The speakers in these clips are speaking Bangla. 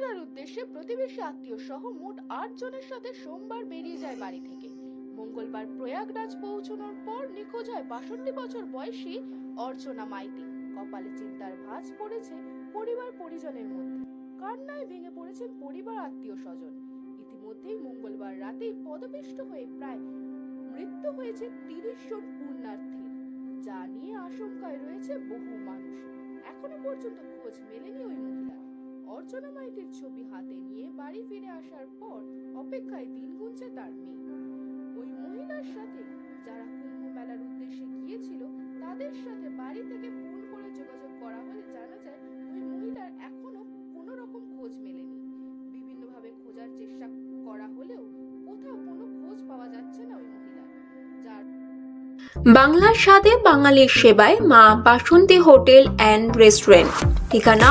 মেলার উদ্দেশ্যে প্রতিবেশী আত্মীয় সহ মোট আট জনের সাথে সোমবার বেরিয়ে যায় বাড়ি থেকে। মঙ্গলবার প্রয়াগরাজ পৌঁছানোর পর নিখোঁজ হয় বাষট্টি বছর বয়সী অর্চনা মাইতি। কপালে চিন্তার ভাঁজ পড়েছে পরিবার পরিজনের মধ্যে। কান্নায় ভেঙে পড়েছেন পরিবার আত্মীয় স্বজন। ইতিমধ্যেই মঙ্গলবার রাতেই পদপিষ্ট হয়ে প্রায় মৃত্যু হয়েছে তিরিশ জন পুণ্যার্থীর। যা নিয়ে আশঙ্কায় রয়েছে বহু মানুষ। এখনও পর্যন্ত খোঁজ মেলেনি অর্চনা মাইতির ছবি হাতে নিয়ে বাড়ি ফিরে আসার পর অপেক্ষায় দিন গুনছে তার মেয়ে। ওই মহিলার সাথে যারা কুম্ভ মেলার উদ্দেশ্যে গিয়েছিল, তাদের সাথে বাড়ি থেকে ফোন করে যোগাযোগ করা হলে জানা যায় ওই মহিলার এখনও কোনো রকম খোঁজ মেলেনি। বিভিন্নভাবে খোঁজার চেষ্টা করা হলেও কোথাও কোনো খোঁজ পাওয়া যাচ্ছে না ওই মহিলার। যার বাংলার স্বাদে বাঙালির সেবায় মা বাসন্তী হোটেল অ্যান্ড রেস্টুরেন্ট। ঠিকানা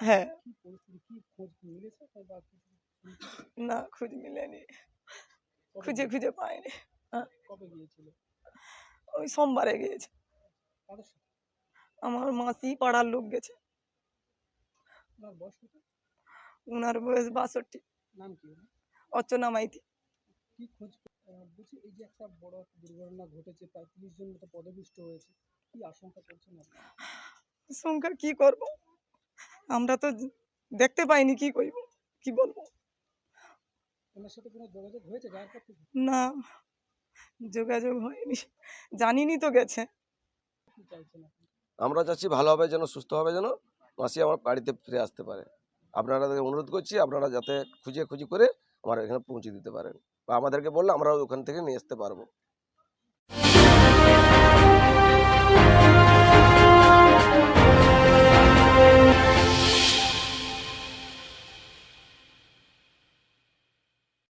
হ্যাঁ। না খুঁজ মিলেনি। খুঁজে খুঁজে পাইনি। কবে গিয়েছিল? ওই সোমবারে গিয়েছে। আমার মাসি পাড়ার লোক গেছে। উনার বয়স বাষট্টি। নাম কি অর্চনা মাইতি। কি খোঁজ বলছি এই যে একটা বড় দুর্ঘটনা ঘটেছে প্রায় তিরিশ জন মতো পদপিষ্ট হয়েছে কি আশঙ্কা করছেন সংখ্যা কি করব? আমরা তো দেখতে পাইনি কি করব কি বলব? ওনার সাথে কোনো যোগাযোগ হয়েছে? যাওয়ার পর থেকে? না যোগাযোগ হয়নি। জানিনি তো গেছে। আমরা চাচ্ছি ভালোভাবে যেন সুস্থভাবে যেন মাসি আমার বাড়িতে ফিরে আসতে পারে। আপনারা অনুরোধ করছি আপনারা যাতে খুঁজে খুঁজি করে আমার এখানে পৌঁছে দিতে পারেন। বা আমাদেরকে বললে আমরা ওখান থেকে নিয়ে আসতে পারব।